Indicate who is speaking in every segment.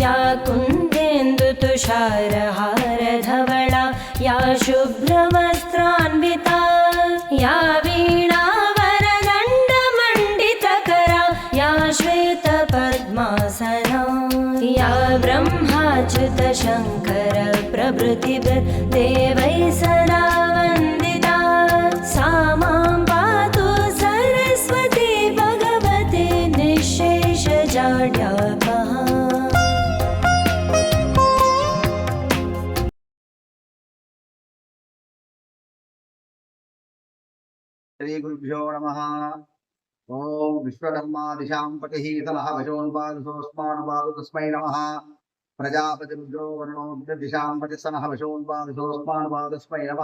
Speaker 1: या कुन्देन्दुतुषारहारधवळा या
Speaker 2: शुभ्रव శ్రీగురుభ్యో నమ. ఓం విశ్వకర్మాదిశాం పతి తలః వశోన్పాదసోస్మానుపాదు తస్మై నమ. ప్రజాపతి రుద్రో వర్ణో దిశాం పతి సనః వశోన్పాదసోస్మానుపాదు తస్మై నమ.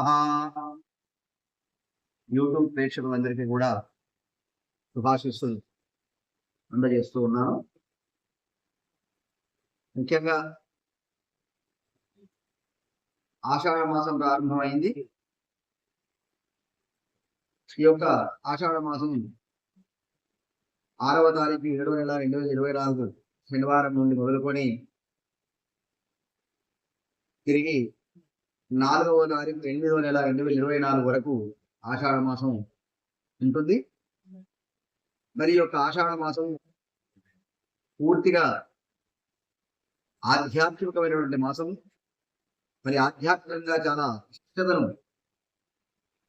Speaker 2: యూట్యూబ్ ప్రేక్షకులందరికీ కూడా శుభాశిస్సులు అందజేస్తూ ఉన్నాను. ముఖ్యంగా ఆషాఢ మాసం ప్రారంభమైంది. ఈ యొక్క ఆషాఢ మాసం ఆరవ తారీఖు ఏడవ నెల రెండు వేల ఇరవై నాలుగు శనివారం నుండి మొదలుకొని తిరిగి నాలుగవ తారీఖు ఎనిమిదవ నెల రెండు వేల ఇరవై నాలుగు వరకు ఆషాఢ మాసం ఉంటుంది. మరి యొక్క ఆషాఢ మాసం పూర్తిగా ఆధ్యాత్మికమైనటువంటి మాసం. మరి ఆధ్యాత్మికంగా చాలా ఇష్టతను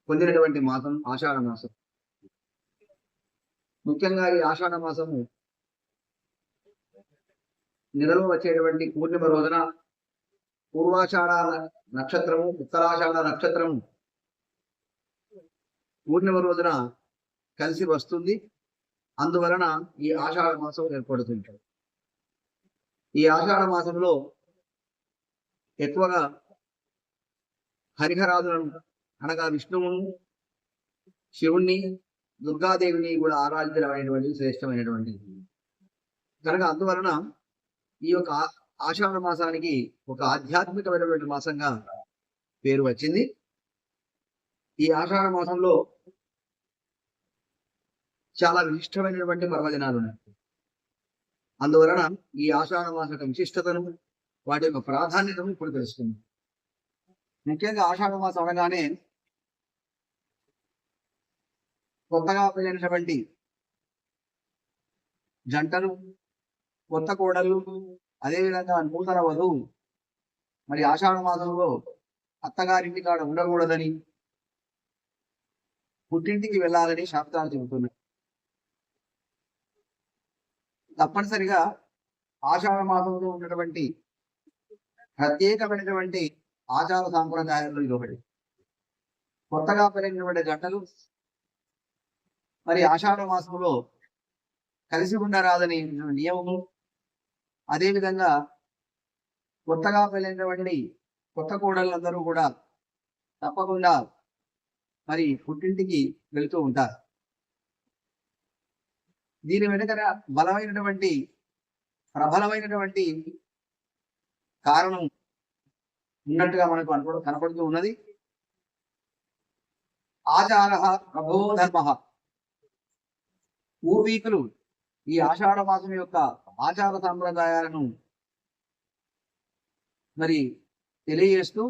Speaker 2: పొందినటువంటి మాసం ఆషాఢ మాసం ముఖ్యంగా ఈ ఆషాఢ మాసము నెలలో వచ్చేటువంటి పూర్ణిమ రోజున పూర్వాషాఢ నక్షత్రము ఉత్తరాషాఢ నక్షత్రము పూర్ణిమ రోజున కలిసి వస్తుంది. అందువలన ఈ ఆషాఢ మాసం ఏర్పడుతుంటాడు ఈ ఆషాఢ మాసంలో ఎక్కువగా హరిహరాదులను అనగా విష్ణువు శివుణ్ణి దుర్గాదేవిని కూడా ఆరాధించడమైనటువంటి శ్రేష్టమైనటువంటి కనుక అందువలన ఈ యొక్క ఆషాఢ మాసానికి ఒక ఆధ్యాత్మికమైనటువంటి మాసంగా పేరు వచ్చింది. ఈ ఆషాఢ మాసంలో చాలా విశిష్టమైనటువంటి పర్వదినాలు ఉన్నాయి అందువలన ఈ ఆషాఢ మాస యొక్క విశిష్టతను వాటి యొక్క ప్రాధాన్యతను ఇప్పుడు తెలుసుకుందాం. ముఖ్యంగా ఆషాఢ మాసం అనగానే కొత్తగా పెరిగినటువంటి జంటలు కొత్త కోడలు అదేవిధంగా నూతన వధువు. మరి ఆషాఢ మాసంలో అత్తగారింటి కాడ ఉండకూడదని పుట్టింటికి వెళ్ళాలని శాస్త్రాలు చెబుతున్నాయి. తప్పనిసరిగా ఆషాఢ మాసంలో ఉన్నటువంటి ప్రత్యేకమైనటువంటి ఆచార సాంప్రదాయాల్లో ఇది ఒకటి. కొత్తగా పెరిగినటువంటి జంటలు మరి ఆషాఢ మాసంలో కలిసి ఉండరాదని నియమము. అదేవిధంగా కొత్తగా పెళ్ళినటువంటి కొత్త కోడళ్ళందరూ కూడా తప్పకుండా మరి పుట్టింటికి వెళుతూ ఉంటారు. దీని వెనుక బలమైనటువంటి ప్రబలమైనటువంటి కారణం ఉన్నట్టుగా మనకు అనుకో కనపడుతూ ఉన్నది. ఆచార ప్రభో ధర్మ. పూర్వీకులు ఈ ఆషాఢ మాసం యొక్క ఆచార సాంప్రదాయాలను మరి తెలియజేస్తూ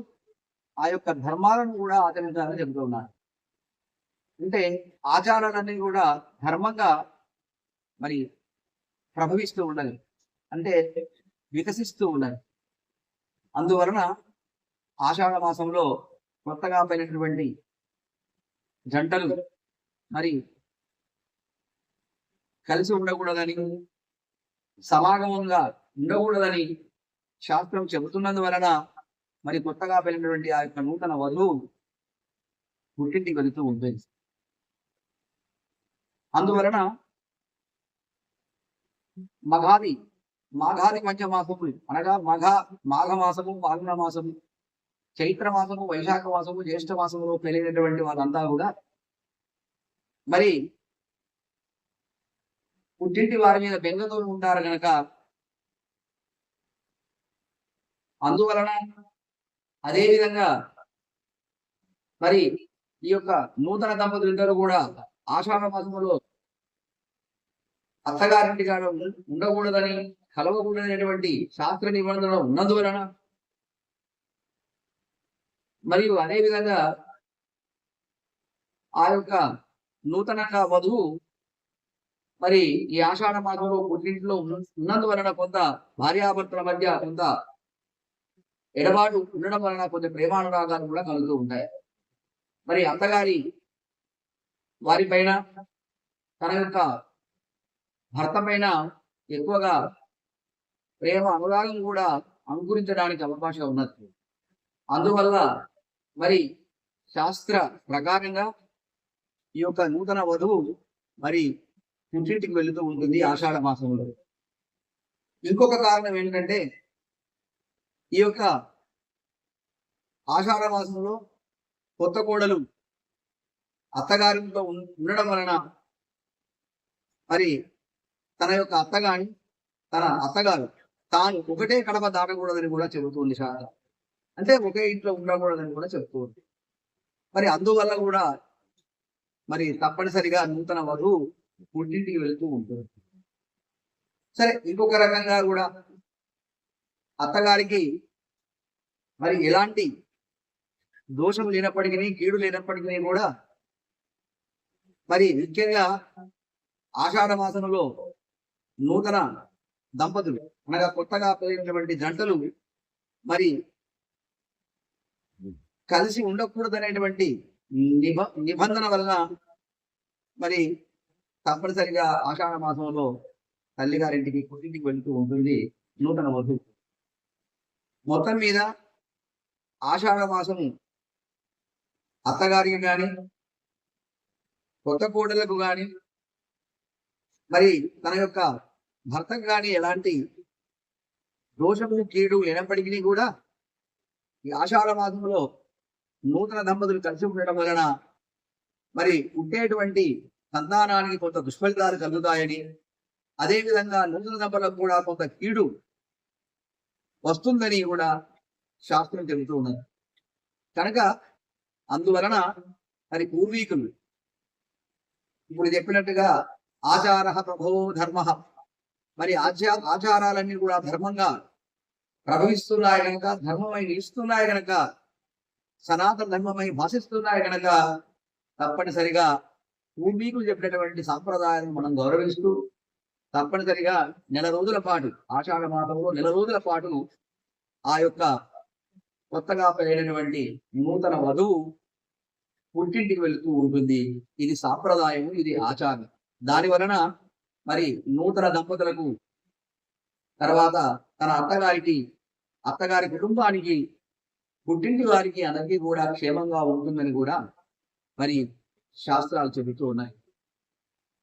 Speaker 2: ఆ యొక్క ధర్మాలను కూడా ఆచరించాలని చెబుతూ ఉన్నారు. అంటే ఆచారాలన్నీ కూడా ధర్మంగా మరి ప్రభవిస్తూ ఉండాలి. అంటే వికసిస్తూ ఉండాలి. అందువలన ఆషాఢ మాసంలో కొత్తగా పోయినటువంటి జంటలు మరి కలిసి ఉండకూడదని సమాగమంగా ఉండకూడదని శాస్త్రం చెబుతున్నందువలన మరి కొత్తగా పెళ్ళినటువంటి ఆ యొక్క నూతన వధువు పుట్టింటికి వెళుతూ ఉంటుంది అందువలన మఘాది మాఘాది పంచమాసము అనగా మఘ మాఘ మాసము మాసము చైత్ర మాసము వైశాఖ మాసము జ్యేష్ఠ మాసములో పెళ్ళినటువంటి వాళ్ళంతా కూడా మరి పుట్టింటి వారి మీద బెంగతో ఉంటారు గనక అందువలన అదే విధంగా మరి ఈ యొక్క నూతన దంపతులు ఇద్దరు కూడా ఆషాఢ మాసములో అత్తగారింటి కాడ ఉండకూడదని కలవకూడదనేటువంటి శాస్త్ర నిబంధన ఉన్నందువలన మరియు అదే విధంగా ఆ యొక్క నూతనంగా వధువు మరి ఈ ఆషాఢ మాసంలో పుట్టింట్లో ఉన్నందు వలన కొంత భార్యాభర్తల మధ్య కొంత ఎడబాటు ఉండడం వలన కొంత ప్రేమానురాగాలు కూడా కలుగుతూ ఉంటాయి. మరి అత్తగారి వారిపైన తన యొక్క భర్త పైన ఎక్కువగా ప్రేమ అనురాగం కూడా అంకురించడానికి అవకాశం ఉన్నది. అందువల్ల మరి శాస్త్ర ప్రకారంగా ఈ యొక్క నూతన వధువు మరి పుట్టింటికి వెళుతూ ఉంటుంది ఆషాఢ మాసంలో. ఇంకొక కారణం ఏంటంటే ఈ యొక్క ఆషాఢ మాసంలో కొత్త కోడలు అత్తగారితో ఉండడం వలన మరి తన యొక్క అత్తగాని తన అత్తగారు తాను ఒకటే కడప దాటకూడదని కూడా చెబుతుంది శాస్త్రం అంటే ఒకే ఇంట్లో ఉండకూడదని కూడా చెబుతుంది. మరి అందువల్ల కూడా మరి తప్పనిసరిగా నూతన వధువు పుట్టింటికి వెళ్తూ ఉంటుంది సరే ఇంకొక రకంగా కూడా అత్తగారికి మరి ఎలాంటి దోషం లేనప్పటికీ కీడు లేనప్పటికీ కూడా మరి ముఖ్యంగా ఆషాఢ మాసంలో నూతన దంపతులు అనగా కొత్తగా పెరిగినటువంటి జంటలు మరి కలిసి ఉండకూడదనేటువంటి నిబ నిబంధన వలన మరి తప్పనిసరిగా ఆషాఢ మాసంలో తల్లిగారింటికి పుట్టింటికి వెళుతూ ఉంటుంది నూతన వధు మొత్తం మీద ఆషాఢ మాసము అత్తగారికి కానీ కొత్త కోడలకు కానీ మరి తన యొక్క భర్తకు కానీ ఎలాంటి దోషము కీడు లేనప్పటికీ కూడా ఈ ఆషాఢ మాసంలో నూతన దంపతులు కలిసి ఉండడం వలన మరి ఉండేటువంటి సంతానానికి కొంత దుష్ఫలితాలు కలుగుతాయని. అదేవిధంగా నూతన దంపతులకు కూడా కొంత కీడు వస్తుందని కూడా శాస్త్రం చెబుతూ ఉన్నది. కనుక అందువలన మరి పూర్వీకులు ఇప్పుడు చెప్పినట్టుగా ఆచార ప్రభో ధర్మ. మరి ఆచార ఆచారాలన్నీ కూడా ధర్మంగా ప్రభవిస్తున్నాయి కనుక ధర్మమై నిలుస్తున్నాయి కనుక సనాతన ధర్మమై భాషిస్తున్నాయి కనుక తప్పనిసరిగా పూర్వీకులు చెప్పినటువంటి సాంప్రదాయాన్ని మనం గౌరవిస్తూ తప్పనిసరిగా నెల రోజుల పాటు ఆషాఢ మాసంలో నెల రోజుల పాటు ఆ యొక్క కొత్తగా పెరిగినటువంటి నూతన వధువు పుట్టింటికి వెళుతూ ఉంటుంది. ఇది సాంప్రదాయం ఇది ఆచారం. దాని వలన మరి నూతన దంపతులకు తర్వాత తన అత్తగారికి అత్తగారి కుటుంబానికి పుట్టింటి వారికి అందరికీ కూడా క్షేమంగా ఉంటుందని కూడా మరి శాస్త్రాలు చెబుతూ ఉన్నాయి.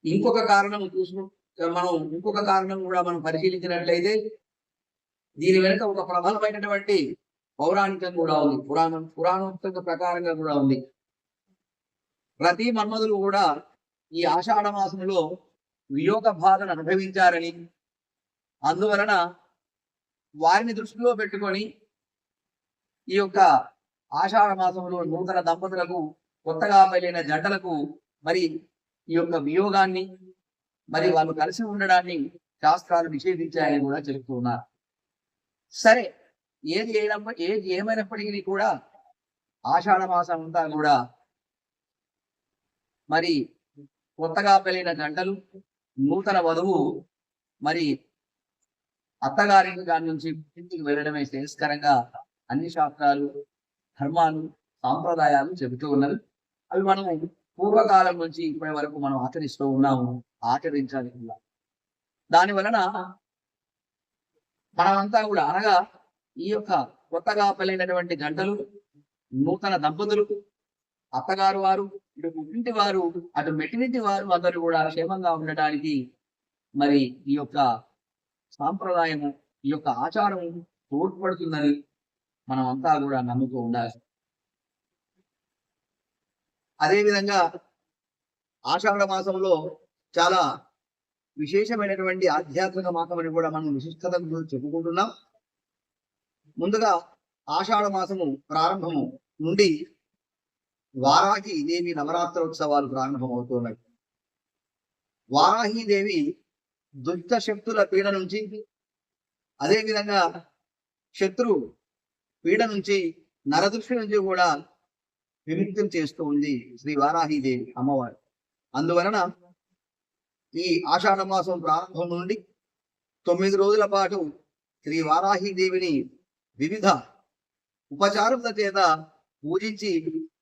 Speaker 2: ఇంకొక కారణం చూసిన మనం ఇంకొక కారణం కూడా మనం పరిశీలించినట్లయితే దీని వెనుక ఒక ప్రబలమైనటువంటి పౌరాణికం కూడా ఉంది. పురాణం పురాణోక్త ప్రకారంగా కూడా ఉంది. ప్రతి మన్మధులు కూడా ఈ ఆషాఢ మాసంలో వియోగ బాధను అనుభవించారని అందువలన వారిని దృష్టిలో పెట్టుకొని ఈ యొక్క ఆషాఢ మాసంలో నూతన దంపతులకు కొత్తగా పెళ్ళిన జంటలకు మరి ఈ యొక్క వియోగాన్ని మరి వాళ్ళు కలిసి ఉండడాన్ని శాస్త్రాలు నిషేధించాయని కూడా చెబుతున్నారు సరే ఏది ఏదప్ప ఏది ఏమైనప్పటికీ కూడా ఆషాఢ మాసం అంతా కూడా మరి కొత్తగా పెళ్ళిన జంటలు నూతన వధువు మరి అత్తగారి దాని నుంచి ఇంటికి వెళ్ళడమే శ్రేయస్కరంగా అన్ని శాస్త్రాలు ధర్మాలు సాంప్రదాయాలు చెబుతూ ఉన్నవి అవి మనం పూర్వకాలం నుంచి ఇప్పటి వరకు మనం ఆచరిస్తూ ఉన్నాము ఆచరించాలి కూడా. దాని వలన మనమంతా కూడా అనగా ఈ యొక్క కొత్తగా పెళ్ళైనటువంటి గంటలు నూతన దంపతులు అత్తగారు వారు ఇటు ఇంటి వారు అటు మెట్టినింటి వారు అందరూ కూడా క్షేమంగా ఉండటానికి మరి ఈ యొక్క సాంప్రదాయము ఈ యొక్క ఆచారం తోడ్పడుతుందని మనం అంతా కూడా నమ్ముతూ ఉండాలి. అదేవిధంగా ఆషాఢ మాసంలో చాలా విశేషమైనటువంటి ఆధ్యాత్మిక మాసం అని కూడా మనం విశిష్టత గురించి చెప్పుకుంటున్నాం. ముందుగా ఆషాఢ మాసము ప్రారంభము నుండి వారాహి దేవి నవరాత్రోత్సవాలు ప్రారంభమవుతున్నాయి వారాహి దేవి దుష్ట శక్తుల పీడ నుంచి అదేవిధంగా శత్రు పీడ నుంచి నరదృష్టి నుంచి కూడా విముక్తం చేస్తూ ఉంది శ్రీ వారాహిదేవి అమ్మవారు. అందువలన ఈ ఆషాఢ మాసం ప్రారంభం నుండి తొమ్మిది రోజుల పాటు శ్రీ వారాహిదేవిని వివిధ ఉపచారముల చేత పూజించి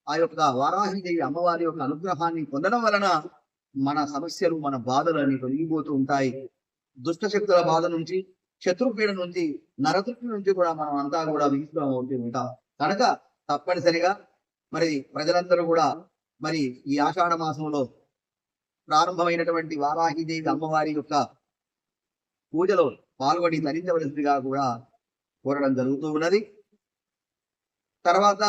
Speaker 2: ఆ యొక్క వారాహిదేవి అమ్మవారి యొక్క అనుగ్రహాన్ని పొందడం వలన మన సమస్యలు మన బాధలు అనేవి తొలగిపోతూ ఉంటాయి. దుష్ట శక్తుల బాధ నుంచి శత్రుపీడ నుంచి నరతృప్తి నుంచి కూడా మనం అంతా కూడా విముక్తం అవుతూ ఉంటాం. కనుక తప్పనిసరిగా మరి ప్రజలందరూ కూడా మరి ఈ ఆషాఢ మాసంలో ప్రారంభమైనటువంటి వారాహిదేవి అమ్మవారి యొక్క పూజలో పాల్గొని ధరించవలసిందిగా కూడా కోరడం జరుగుతూ ఉన్నది. తర్వాత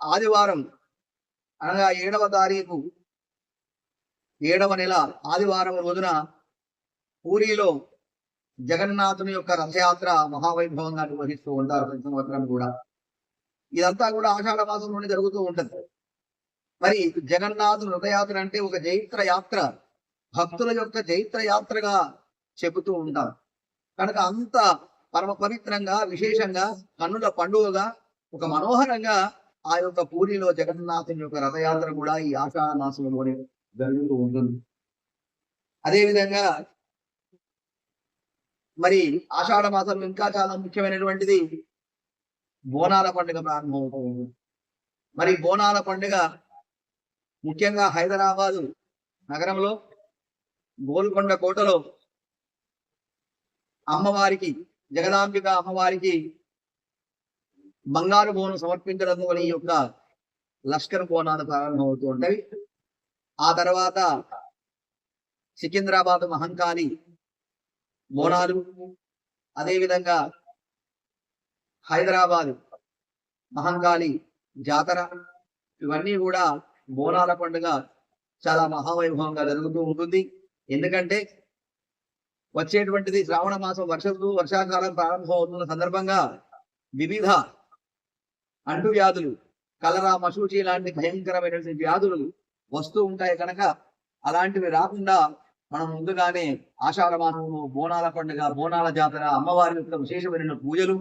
Speaker 2: ఆదివారం అనగా ఏడవ తారీఖు ఏడవ నెల ఆదివారం రోజున పూరిలో జగన్నాథుని యొక్క రథయాత్ర మహావైభవంగా నిర్వహిస్తూ ఉంటారు ప్రతి సంవత్సరం కూడా. ఇదంతా కూడా ఆషాఢ మాసంలోనే జరుగుతూ ఉంటుంది. మరి జగన్నాథుని రథయాత్ర అంటే ఒక జైత్ర యాత్ర. భక్తుల యొక్క జైత్ర యాత్రగా చెబుతూ ఉంటాం. కనుక అంత పరమ పవిత్రంగా విశేషంగా కన్నుల పండుగగా ఒక మనోహరంగా ఆ యొక్క పూరిలో జగన్నాథుని యొక్క రథయాత్ర కూడా ఈ ఆషాఢ మాసంలోనే జరుగుతూ ఉంటుంది. అదేవిధంగా మరి ఆషాఢ మాసంలో ఇంకా చాలా ముఖ్యమైనటువంటిది. బోనాల పండుగ ప్రారంభమవుతుంది మరి బోనాల పండుగ ముఖ్యంగా హైదరాబాదు నగరంలో గోల్కొండ కోటలో అమ్మవారికి జగదాంబిక అమ్మవారికి బంగారు బోనం సమర్పించడం వల్ల ఈ యొక్క లష్కర్ బోనాలు ప్రారంభమవుతూ ఉంటాయి. ఆ తర్వాత సికింద్రాబాద్ మహంకాళి బోనాలు అదేవిధంగా హైదరాబాద్ మహంకాళి జాతర ఇవన్నీ కూడా బోనాల పండుగ చాలా మహావైభవంగా జరుగుతూ ఉంటుంది. ఎందుకంటే వచ్చేటువంటిది శ్రావణ మాసం వర్ష ఋతువు, వర్షాకాలం ప్రారంభం అవుతున్న సందర్భంగా వివిధ అంటువ్యాధులు కలరా మసూచి లాంటి భయంకరమైనటువంటి వ్యాధులు వస్తూ ఉంటాయి కనుక అలాంటివి రాకుండా మనం ముందుగానే ఆషాఢ మాసంలో బోనాల పండుగ బోనాల జాతర అమ్మవారి యొక్క విశేషమైన పూజలు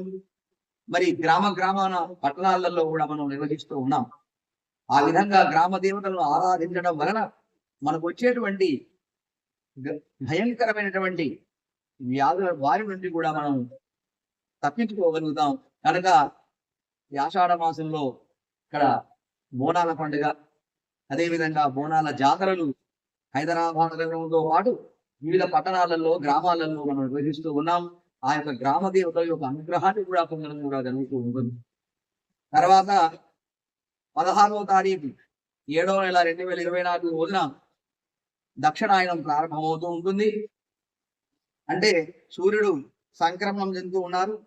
Speaker 2: మరి గ్రామ గ్రామాన పట్టణాలలో కూడా మనం నిర్వహిస్తూ ఉన్నాం. ఆ విధంగా గ్రామ దేవతలను ఆరాధించడం వలన మనకు వచ్చేటువంటి భయంకరమైనటువంటి వ్యాధుల వారి నుండి కూడా మనం తప్పించుకోగలుగుతాం. కనుక ఈ ఆషాఢ మాసంలో ఇక్కడ బోనాల పండుగ అదేవిధంగా బోనాల జాతరలు హైదరాబాద్ నగరంతో పాటు వివిధ పట్టణాలలో గ్రామాలలో మనం నిర్వహిస్తూ ఉన్నాం. ఆ యొక్క గ్రామ దేవతల యొక్క అనుగ్రహాన్ని కూడా పొందడం కూడా జరుగుతూ ఉంటుంది. తర్వాత పదహారవ తారీఖు ఏడవ నెల రెండు వేల ఇరవై నాలుగు రోజున దక్షిణాయనం ప్రారంభమవుతూ ఉంటుంది. అంటే సూర్యుడు సంక్రమణం చెందుతూ ఉన్నారు.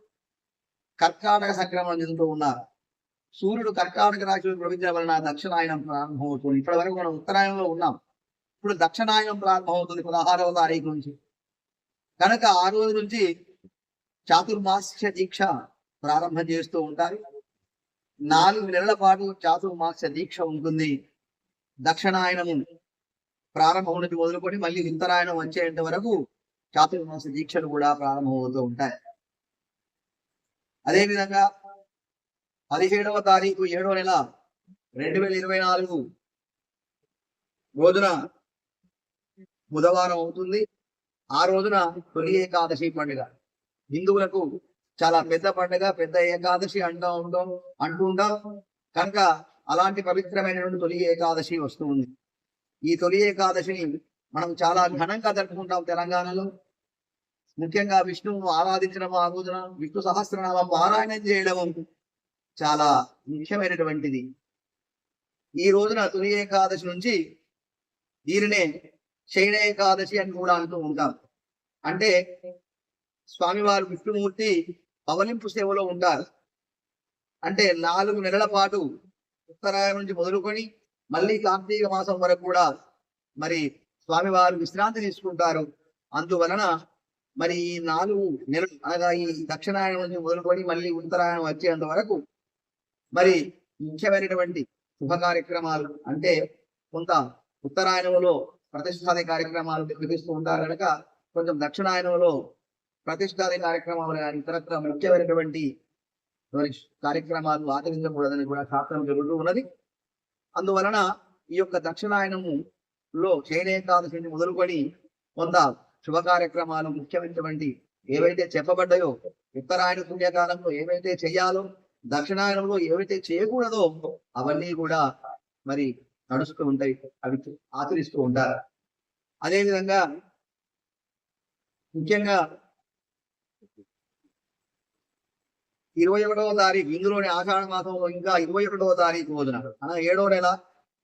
Speaker 2: కర్కాటక సంక్రమణం చెందుతూ ఉన్నారు. సూర్యుడు కర్కాటక రాశిలో ప్రవేశించడం వలన దక్షిణాయనం ప్రారంభమవుతుంది. ఇప్పటి వరకు మనం ఉత్తరాయణంలో ఉన్నాం. ఇప్పుడు దక్షిణాయనం ప్రారంభమవుతుంది పదహారవ తారీఖు నుంచి. కనుక ఆ రోజు నుంచి చాతుర్మాస్య దీక్ష ప్రారంభం చేస్తూ ఉంటారు. నాలుగు నెలల పాటు చాతుర్మాస్య దీక్ష ఉంటుంది. దక్షిణాయనము ప్రారంభం నుంచి మొదలుకొని మళ్ళీ ఉత్తరాయణం వచ్చేంత వరకు చాతుర్మాస దీక్షలు కూడా ప్రారంభమవుతూ ఉంటాయి. అదేవిధంగా పదిహేడవ తారీఖు ఏడవ నెల రెండు వేల ఇరవై నాలుగు రోజున బుధవారం అవుతుంది. ఆ రోజున తొలి ఏకాదశి పండుగ. హిందువులకు చాలా పెద్ద పండుగ పెద్ద ఏకాదశి అంటూ ఉండడం అంటూ ఉంటాం. కనుక అలాంటి పవిత్రమైనటువంటి తొలి ఏకాదశి వస్తుంది ఈ తొలి ఏకాదశిని మనం చాలా ఘనంగా జరుపుకుంటాం తెలంగాణలో. ముఖ్యంగా విష్ణువును ఆరాధించడం ఆ రోజున విష్ణు సహస్రనామం పారాయణం చేయడం చాలా ముఖ్యమైనటువంటిది. ఈ రోజున తొలి ఏకాదశి నుంచి దీనినే శయన ఏకాదశి అని కూడా అంటూ ఉంటాం. అంటే స్వామివారు విష్ణుమూర్తి పవలింపు సేవలో ఉంటారు అంటే నాలుగు నెలల పాటు ఉత్తరాయణం నుంచి మొదలుకొని మళ్ళీ కార్తీక మాసం వరకు కూడా మరి స్వామివారు విశ్రాంతి తీసుకుంటారు. అందువలన మరి ఈ నాలుగు నెలలు అనగా ఈ దక్షిణాయనం నుంచి మొదలుకొని మళ్ళీ ఉత్తరాయణం వచ్చేంత వరకు మరి ముఖ్యమైనటువంటి శుభ కార్యక్రమాలు అంటే కొంత ఉత్తరాయణంలో ప్రతిష్టాది కార్యక్రమాలు నిర్వహిస్తూ ఉంటారు కనుక కొంచెం దక్షిణాయనంలో ప్రతిష్టాది కార్యక్రమాలు కానీ ఇతరత్ర ముఖ్యమైనటువంటి కార్యక్రమాలు ఆచరించకూడదని కూడా శాస్త్రం జరుగుతూ ఉన్నది. అందువలన ఈ యొక్క దక్షిణాయనములో చేనేకాదశిని మొదలుకొని కొంత శుభ కార్యక్రమాలు ముఖ్యమైనటువంటి ఏవైతే చెప్పబడ్డాయో ఉత్తరాయణ పుణ్యకాలంలో ఏవైతే చేయాలో దక్షిణాయనంలో ఏవైతే చేయకూడదో అవన్నీ కూడా మరి నడుస్తూ ఉంటాయి అవి ఆచరిస్తూ ఉంటారు. అదేవిధంగా ముఖ్యంగా ఇరవై ఒకటవ తారీఖు ఇందులోని ఆషాఢ మాసంలో ఇంకా ఇరవై ఒకటవ తారీఖు రోజున అనగా ఏడో నెల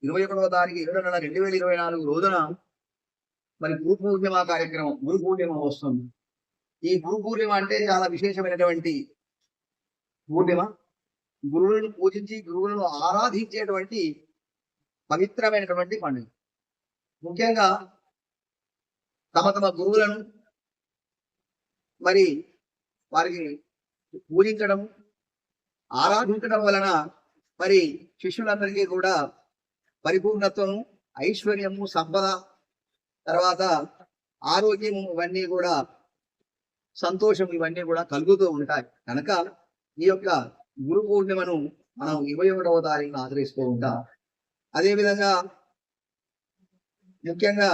Speaker 2: ఇరవై ఒకటవ తారీఖు ఏడో నెల రెండు వేల ఇరవై నాలుగు రోజున మరి గురు పూర్ణిమ కార్యక్రమం గురు పూర్ణిమ వస్తుంది. ఈ గురు పూర్ణిమ అంటే చాలా విశేషమైనటువంటి పూర్ణిమ. గురువులను పూజించి గురువులను ఆరాధించేటువంటి పవిత్రమైనటువంటి పండుగ. ముఖ్యంగా తమ తమ గురువులను మరి వారికి పూజించడం ఆరాధించడం వలన మరి శిష్యులందరికీ కూడా పరిపూర్ణత్వము ఐశ్వర్యము సంపద తర్వాత ఆరోగ్యము ఇవన్నీ కూడా సంతోషం ఇవన్నీ కూడా కలుగుతూ ఉంటాయి. కనుక ఈ యొక్క గురు పూర్ణిమను మనం ఇరవై ఒకటవ తారీఖున ఆచరిస్తూ ఉంటాం. అదేవిధంగా ముఖ్యంగా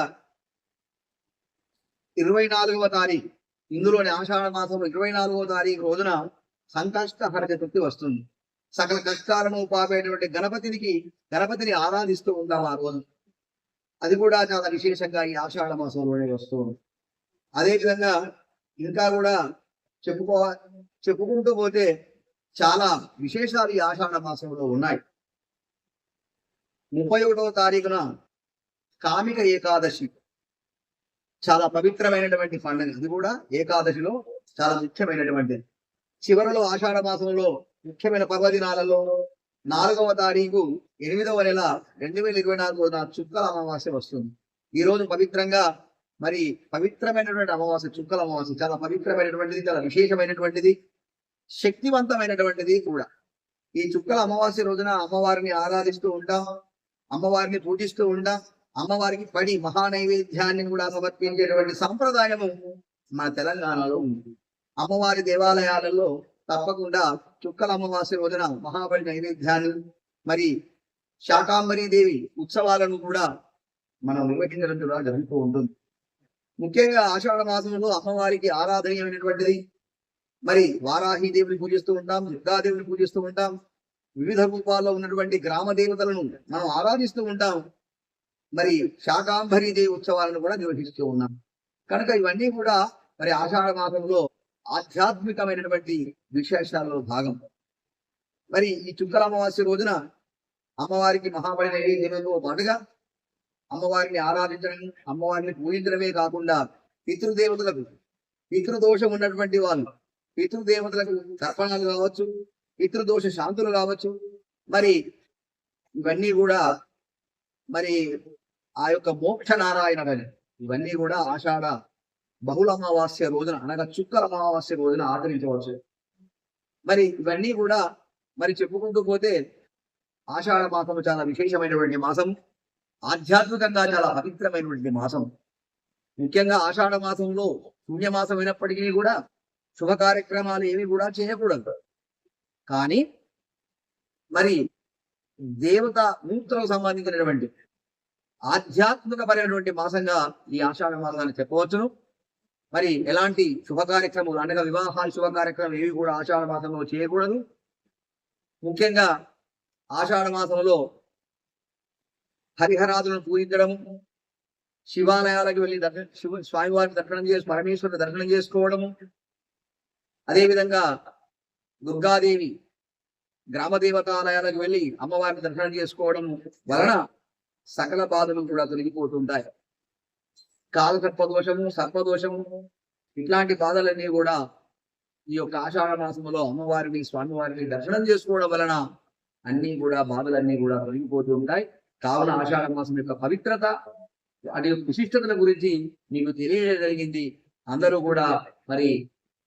Speaker 2: ఇరవై నాలుగవ తారీఖు ఇందులోని ఆషాఢ మాసం ఇరవై నాలుగో తారీఖు రోజున సంకష్టహర చతుర్థి వస్తుంది. సకల కష్టాలను పాపేటువంటి గణపతినికి గణపతిని ఆరాధిస్తూ ఉంటాం ఆ రోజు. అది కూడా చాలా విశేషంగా ఈ ఆషాఢ మాసంలోనే వస్తుంది అదేవిధంగా ఇంకా కూడా చెప్పుకో చెప్పుకుంటూ పోతే చాలా విశేషాలు ఈ ఆషాఢ మాసంలో ఉన్నాయి. ముప్పై ఒకటవ తారీఖున కామిక ఏకాదశి. చాలా పవిత్రమైనటువంటి పండుగ. అది కూడా ఏకాదశిలో చాలా ముఖ్యమైనటువంటిది చివరిలో ఆషాఢ మాసంలో ముఖ్యమైన పర్వదినాలలో నాలుగవ తారీఖు ఎనిమిదవ నెల రెండు వేల ఇరవై నాలుగు చుక్కల అమావాస్య వస్తుంది. ఈ రోజు పవిత్రంగా మరి పవిత్రమైనటువంటి అమావాస్య చుక్కల అమావాస్య చాలా పవిత్రమైనటువంటిది చాలా విశేషమైనటువంటిది శక్తివంతమైనటువంటిది కూడా. ఈ చుక్కల అమావాస్య రోజున అమ్మవారిని ఆరాధిస్తూ ఉంటాం అమ్మవారిని పూజిస్తూ ఉంటాం అమ్మవారికి పడి మహా నైవేద్యాన్ని కూడా సమర్పించేటువంటి సంప్రదాయము మన తెలంగాణలో ఉంది. అమ్మవారి దేవాలయాలలో తప్పకుండా చుక్కల అమావాస్య రోజున మహాబలి నైవేద్యాన్ని మరి శాకాంబరి దేవి ఉత్సవాలను కూడా మనం నిర్వహించడం కూడా జరుగుతూ ఉంటుంది. ముఖ్యంగా ఆషాఢ మాసంలో అమ్మవారికి ఆరాధనీయమైనటువంటిది. మరి వారాహి దేవుని పూజిస్తూ ఉంటాం దుర్గాదేవిని పూజిస్తూ ఉంటాం. వివిధ రూపాల్లో ఉన్నటువంటి గ్రామ దేవతలను మనం ఆరాధిస్తూ ఉంటాం. మరి శాకాంబరీదేవి ఉత్సవాలను కూడా నిర్వహిస్తూ ఉన్నాం. కనుక ఇవన్నీ కూడా మరి ఆషాఢ మాసంలో ఆధ్యాత్మికమైనటువంటి విశేషాలలో భాగం. మరి ఈ చుక్కల అమావాస్య రోజున అమ్మవారికి మహాబలి నైవేద్యంతో పాటుగా అమ్మవారిని ఆరాధించడం అమ్మవారిని పూజించడమే కాకుండా పితృదేవతలకు పితృదోషం ఉన్నటువంటి వాళ్ళు పితృదేవతలకు తర్పణాలు కావచ్చు పితృదోష శాంతులు కావచ్చు మరి ఇవన్నీ కూడా మరి ఆ యొక్క మోక్ష నారాయణ ఇవన్నీ కూడా ఆషాఢ బహుళ అమావాస్య రోజున అనగా చుక్కల అమావాస్య రోజున ఆచరించవచ్చు. మరి ఇవన్నీ కూడా మరి చెప్పుకుంటూ పోతే ఆషాఢ మాసం చాలా విశేషమైనటువంటి మాసం. ఆధ్యాత్మికంగా చాలా పవిత్రమైనటువంటి మాసం. ముఖ్యంగా ఆషాఢ మాసంలో పుణ్యమాసం అయినప్పటికీ కూడా శుభ కార్యక్రమాలు ఏవి కూడా చేయకూడదు. కానీ మరి దేవత మూర్తులకు సంబంధించినటువంటి ఆధ్యాత్మికపరమైనటువంటి మాసంగా ఈ ఆషాఢ మాసాన్ని చెప్పవచ్చును మరి ఎలాంటి శుభ కార్యక్రమాలు అనగా వివాహాలు శుభ కార్యక్రమం ఏవి కూడా ఆషాఢ మాసంలో చేయకూడదు. ముఖ్యంగా ఆషాఢ మాసంలో హరిహరాదులను పూజించడము శివాలయాలకు వెళ్ళి దర్శన శివ స్వామివారిని దర్శనం చేసి పరమేశ్వరుని దర్శనం చేసుకోవడము అదేవిధంగా దుర్గాదేవి గ్రామ దేవతాలయాలకు వెళ్ళి అమ్మవారిని దర్శనం చేసుకోవడం వలన సకల బాధలు కూడా తొలగిపోతుంటాయి. కాలసర్ప దోషము సర్పదోషము ఇట్లాంటి బాధలన్నీ కూడా ఈ యొక్క ఆషాఢ మాసములో అమ్మవారిని స్వామివారిని దర్శనం చేసుకోవడం వలన అన్ని కూడా బాధలన్నీ కూడా తొలగిపోతూ ఉంటాయి. కావున ఆషాఢ మాసం యొక్క పవిత్రత వాటి యొక్క విశిష్టతల గురించి మీకు తెలియజేయగలిగింది. అందరూ కూడా మరి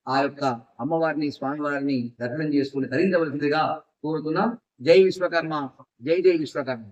Speaker 2: ఆ యొక్క అమ్మవారిని స్వామివారిని దర్శనం చేసుకుని ధరించవలసిందిగా కోరుతున్నాం. జై విశ్వకర్మ జై జై విశ్వకర్మ.